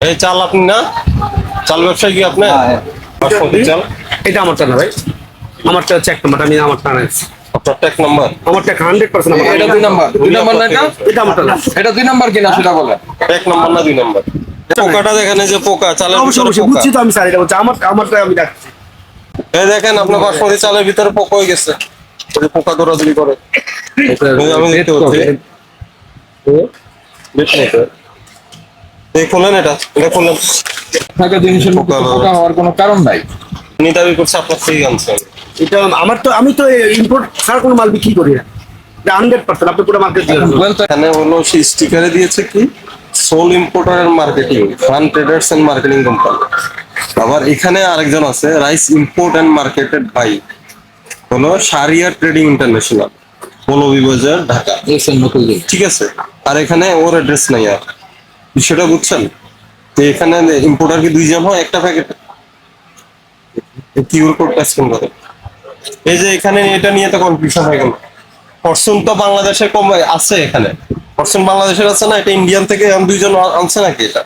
এই চাল আপনি না? চাল ব্যবসায়ী কি আপনি? হ্যাঁ। বাসমতি চাল? এটা আমারটা না ভাই। আমারটা হচ্ছে এক নম্বর আমি আমারটা আনাইছি আপনার ট্যাক নাম্বার। আমারটা হান্ড্রেড পার্সেন্ট আমার এটা দুই নাম্বার। দুই নাম্বার না এটা? এটা আমারটা না। এটা দুই নাম্বার কিনা সেটা বলে ট্যাক নাম্বার না দুই নাম্বার? পোকাটা দেখেন যে পোকা চালের অবশ্যই অবশ্যই। বুঝছি তো আমি স্যার এটা বলছি আমার আমারটা আমি ডাকছি এই দেখেন আপনার বাসমতি চালের ভিতরে পোকা হয়ে গেছে। পোকা দৌড়াদৌড়ি করে। আমি দেখতে পাচ্ছি। এই খোলেন এটা এটা খোলেন থাকা জিনিসের মধ্যে পোকা পোকা হওয়ার কোনো কারণ নাই। উনি দাবি করছে আপনার থেকে আনছেন এটা আমার তো আমি তো ইম্পোর্ট ছাড়া কোনো মাল বিক্রি করি না। এটা হান্ড্রেড পার্সেন্ট আপনি পুরো মার্কেট দিয়ে এখানে হলো সেই স্টিকারে দিয়েছে কি? Sole importer and marketing fan traders and marketing company আবার এখানে আরেকজন আছে rice import and marketed by হলো সারিয়া ট্রেডিং ইন্টারন্যাশনাল ঢাকা। ঠিক আছে? আর এখানে ওর অ্যাড্রেস নাই আর। বিষয়টা বুঝছেন? তো এখানে ইম্পোর্টার কি দুই দুইজন হয় একটা প্যাকেট কিউর কোড স্ক্যান করে এই যে এখানে এটা নিয়ে তো কনফিউশন হয়ে গেল। ফরচুন তো বাংলাদেশে কম আছে এখানে। ফরচুন বাংলাদেশের আছে না? এটা ইন্ডিয়ান থেকে আম দুইজন আনছে নাকি এটা?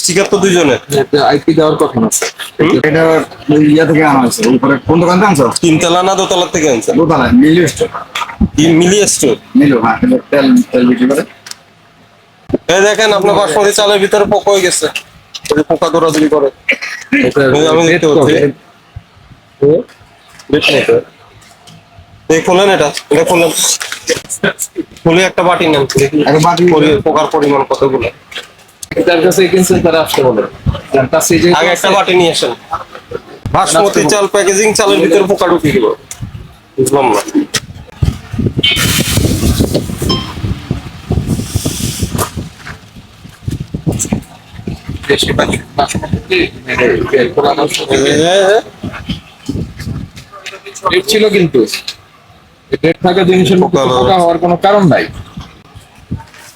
স্টিকার তো দুইজনের আইপি দেওয়ার কথা আছে এটা ইয়া থেকে আনা হয়েছে। উপরে কোন দোকান থেকে আনছো? তিনতলা না দোতলা থেকে আনছে? দোতলায় মিলিও স্টোর মিলিয়ে স্টোর মিলো হ্যাঁ তেল তেল বিক্রি করে। এই দেখেন আপনার বাসমতি চালের ভিতরে পোকা হয়ে গেছে। পোকা দৌড়াদৌড়ি করে। আমি দেখতে পাচ্ছি। দেখুন এটা। এই খোলেন এটা এটা খোলেন। খুলে একটা বাটি নেন। দেখি বাটি পোকার পরিমাণ কতগুলো। তার কাছে কিনছেন তারা আসতে বলে। আগে একটা বাটি নিয়ে আসেন। বাসমতি চাল প্যাকেজিং চালের ভিতরে পোকা ঢুকিয়ে দিব। বুঝলাম না। দেশি ছিল কিন্তু। রেট থাকা জিনিসের মধ্যে পোকা পোকা হওয়ার কোনো কারণ নাই।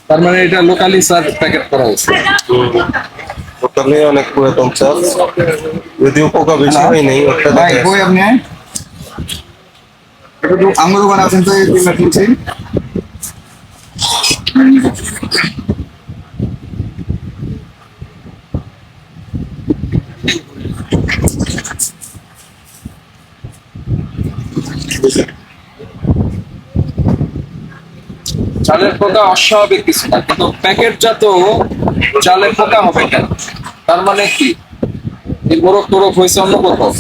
তার মানে এটা লোকালি স্যার প্যাকেট করা হয়েছে। অনেক পুরাতন চাল। যদিও পোকা বেশি হয় নাই একটা ভাই আপনি একটু দু- আমার দোকানে আছেন তো এই চালের পোকা অস্বাভাবিক কিছু না কিন্তু প্যাকেটজাত চালের পোকা হবে কেন? তার মানে কি? এই মোরগ টোরক হয়েছে অন্য কোথাও?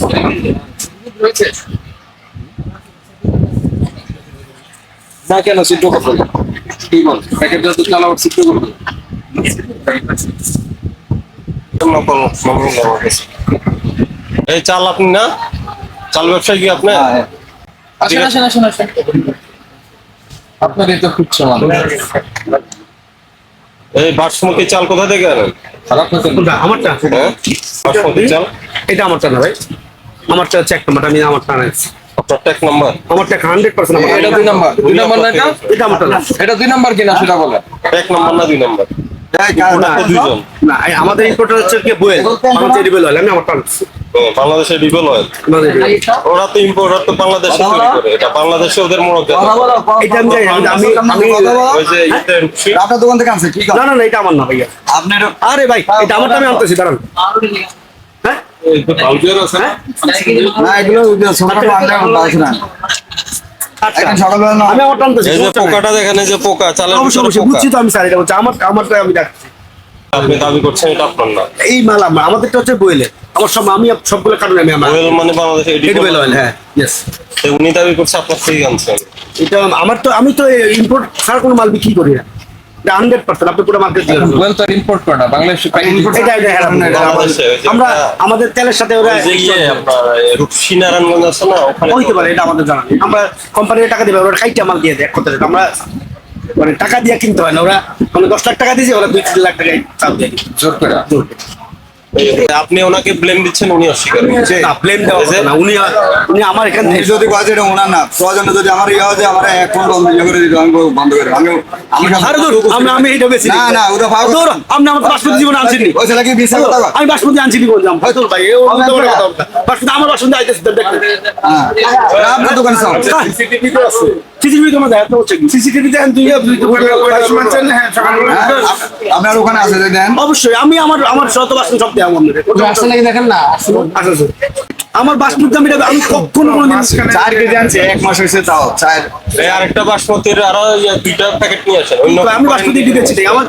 হয়েছে? না কেন সিদ্ধ করব কি বল? প্যাকেটজাত চাল আবার সিদ্ধ করব? এই চাল আপনি না? চাল ব্যবসায়ী কি আপনি? হ্যাঁ আসেন আসেন আসেন আসেন। আপনার এই তো খুঁজছে মানুষ এই বাসমতি চাল কোথা থেকে আনেন? খারাপ কোনটা আমারটা। হ্যাঁ? বাসমতি চাল? এটা আমারটা না ভাই। আমারটা হচ্ছে এক নম্বর আমি আমারটা আনাইছি নাম্বার। আমারটা হান্ড্রেড পার্সেন্ট আমার এটা দুই নাম্বার। দুই নাম্বার না এটা? এটা আমারটা না। এটা দুই নাম্বার কিনা সেটা বলে ট্যাক নাম্বার না দুই নাম্বার? না দুইজন। না আমাদের ইম্পোর্টার হচ্ছে কি বয়েল। আমাদের রিবেল অয়েল আমি আমারটা আনছি। বাংলাদেশের অয়েল। ওরা তো ইম্পোর্টার তো বাংলাদেশে তৈরি করে। এটা বাংলাদেশে ওদের মূলত এটা আমি আমি আমি ওই যে আপনার দোকান থেকে আনছে কি না না না এটা আমার না ভাইয়া। আপনার আরে ভাই এটা আমারটা আমি আনতেছি দাঁড়ান। হ্যাঁ? না? এগুলো না। আচ্ছা। পোকাটা দেখেন যে পোকা চালের বুঝছি তো আমি স্যার এটা আমার আমারটা আমি ডাকছি। আপনি দাবি করছেন এটা আপনার না। এই মাল আমাদেরটা হচ্ছে বয়েলে আমার সব আমি সবগুলো কারণে আমি আমার ওয়েল মানে বাংলাদেশে অয়েল হ্যাঁ ইয়েস উনি দাবি করছে আপনার থেকে আনছেন এটা আমার তো আমি তো ইম্পোর্ট ছাড়া কোনো মাল বিক্রি করি না। এটা হান্ড্রেড পার্সেন্ট আপনি পুরো মার্কেট দিয়ে ওয়েল তো ইম্পোর্ট করে না বাংলাদেশে Import- এটা এটা হ্যাঁ, আমরা আমাদের তেলের সাথে ওরা ইয়ে আপনার রূপসী নারায়ণগঞ্জ আছে না ওখানে হইতে পারে এটা আমাদের জানা নেই। আমরা কোম্পানির টাকা দিবে ওরা খাইতে মাল দিয়ে দেয় এক কথায়। আমরা মানে টাকা দিয়ে কিনতে হয় না ওরা মানে দশ লাখ টাকা দিয়েছে ওরা দুই তিন লাখ টাকা চাল দিয়ে। দিবে। জোর করে। আপনি ওনাকে ব্লেম দিচ্ছেন উনি অস্বীকার করছে না ব্লেম দেওয়া এই না। উনি উনি আমার এখান থেকে যদি কাজ এটা ওনার না প্রয়োজনে যদি আমার ইয়ে হয় যে আমার এক ফোন বন্ধ ইয়ে করে দিতে আমি বন্ধ করে আমি আমি আরে দূর আমি আমি এটা বেশি না না ওটা ভাগ দূর আপনি আমার বাসপতি জীবন আনছিনি ওই ছেলে কি বিশ্বাস কথা কয়? আমি বাসপতি আনছিনি বললাম। হয়তো ভাই ও কথা। বাসপতি আমার বাসপতি আইতেছে দেখতে। হ্যাঁ। আপনার দোকানে সব সিসিটিভি তো আছে। সিসিটিভি তোমার দেখা তো হচ্ছে সিসিটিভি দেন তুই শুনছেন সকালবেলা। আপ- আপনার ওখানে আছে দেন? অবশ্যই আমি আমার আমার শত বাসন সব দেওয়া মনে আসলে নাকি দেখেন না? আসলে। আমার বাসপুর দাম এটা আমি কখনো চার কেজি আনছে। এক মাস হয়েছে তাও চার। এই আরেকটা বাসমতির আরও ইয়ে দুইটা প্যাকেট নিয়ে আসেন। অন্য আমি দিচ্ছি তাই আমার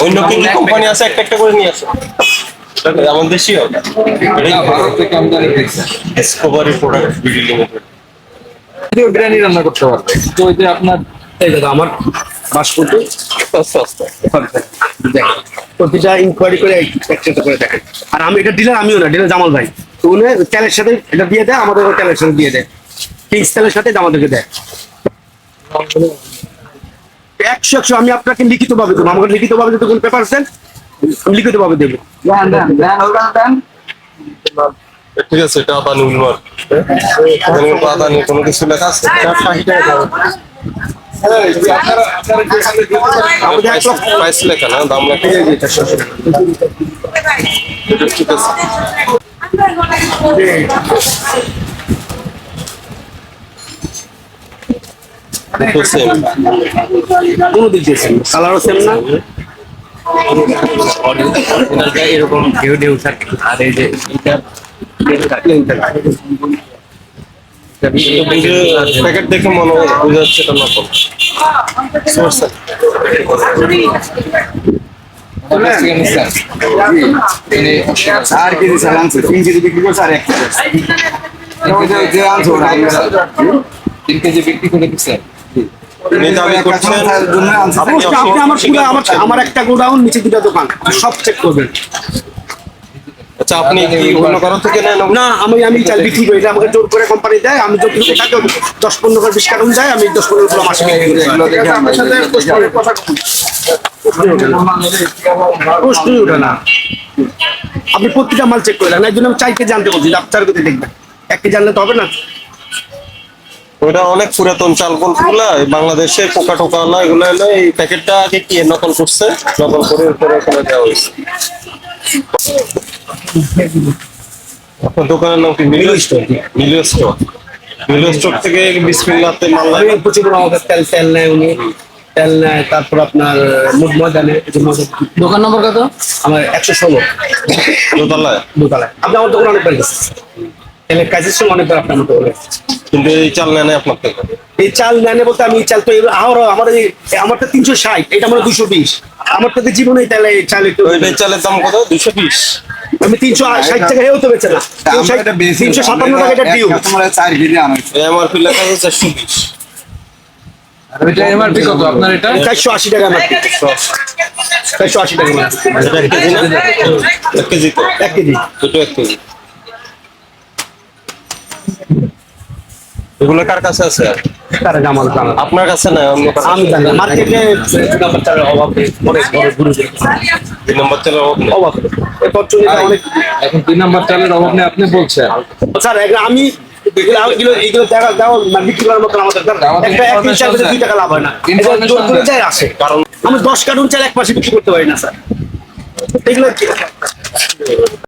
অন্য কি কি কোম্পানি আছে? একটা একটা করে নিয়ে আসেন। যেমন দেশি হবে না, ভারত থেকে আমদানি প্রোডাক্ট বিডি লিমিটেড বিরিয়ানি রান্না করতে পারবে। তো যে আপনার এই দাদা আমার বাসপুরটি আস্তে আস্তে প্রতিটা ইনকোয়ারি করে একসাথে করে দেখেন আর আমি এটা ডিলার আমিও না ডিলার জামাল ভাই। তো উনি তেলের সাথে এটা দিয়ে দেয় আমাদের তেলের সাথে দিয়ে দেয়। কিংস তেলের সাথে আমাদেরকে দেয়। একশো একশো আমি আপনাকে লিখিত ভাবে দেবো। আমাকে লিখিত ভাবে যদি কোনো পেপার দেন লিখিত ভাবে দেবো। দেন দেন দেন। ঠিক আছে এটা আদানি উলমার এখানে কিন্তু আদানি কোনো কিছু লেখা আছে? প্রাইস লেখা না দাম লেখা ঠিক আছে তো সেম কোনো দিক দিয়ে সেম কালারও সেম না এরকম ঢেউ ঢেউ থাকে আর এই যে এই যে প্যাকেট দেখে মনে হয় বোঝা যাচ্ছে এটা নকল সোর্স কেজি আনছে তিন কেজি বিক্রি করছে আর এক কেজি আনছে তিন কেজি বিক্রি করে আমার আমার একটা গোডাউন নিচে দুটা দোকান। সব চেক করবেন। আচ্ছা আপনি কি অন্য কারও থেকে নেন না আমি আমি চাল বিক্রি করি আমাকে জোর করে কোম্পানি দেয় আমি যতটুকু থাকে দশ পনেরো করে বিশ কার্টুন যায় আমি দশ পনেরো কিলো মাসে বিক্রি করি। প্রশ্নই ওঠে না। আপনি প্রতিটা মাল চেক করে একজন আমি চার কেজি আনতে বলছি চার কেজি দেখবেন। এক কেজি আনলে তো হবে না। ওটা অনেক পুরাতন চালগুলা বাংলাদেশে পোকা টোকা হলো এগুলো হলো এই প্যাকেটটা আগে কি নকল করছে? নকল করে উপরে ওখানে দেওয়া হয়েছে। আপনার দোকানের নাম কি? Milio store Milio store. Milio store থেকে বিসমিল্লাতে মাল লাগে প্রচুর আমাদের তেল তেল নেয় উনি। তেল নেয় তারপর আপনার মুড ময়দা নেয় এই যে ময়দা দোকান নম্বর কত? আমার একশো ষোলো। দোতলায়? দোতলায়। আপনি আমার দোকানে অনেকবার গেছেন। তেলের কাজের সঙ্গে অনেকবার আপনি আমার দোকানে কিন্তু এই চাল নেয় আপনার থেকে? এই চাল নেনে বলতে আমি এই চাল তো আরও আমার এই আমারটা তিনশো ষাট এটা আমার দুশো বিশ। আমার তো জীবনে তাহলে এই চাল একটু তো এই চালের দাম কত? দুশো বিশ। আমি তিনশো ষাট টাকা হেও তো বেচে না। তিনশো সাতান্ন টাকা এটা ডিউ তোমার চার কেজি আনাইছে। এমআরপি লেখা আছে চারশো বিশ। এটা এমআরপি কত? আপনার এটা? টাকা টাকা কেজি না কেজি তো। এক কেজি। দুটো এক কেজি। এগুলো কার কাছে আছে? তারা জামাল জামাল আপনার কাছে না? আমি জানি মার্কেটে নাম্বার চালের অভাব অনেক বড় গুরু দুই নম্বর চালের অভাব এই পরচুনিটা অনেক এখন দুই নাম্বার চালের অভাব নেই আপনি বলছেন। স্যার আমি এগুলো এগুলো দেখা দেওয়া মানে বিক্রি করার মতো আমাদের একটা এক তিন দুই টাকা লাভ হয় না। আসে। কারণ আমি দশ কার্টুন চাল এক মাসে বিক্রি করতে পারি না স্যার। এগুলো কি?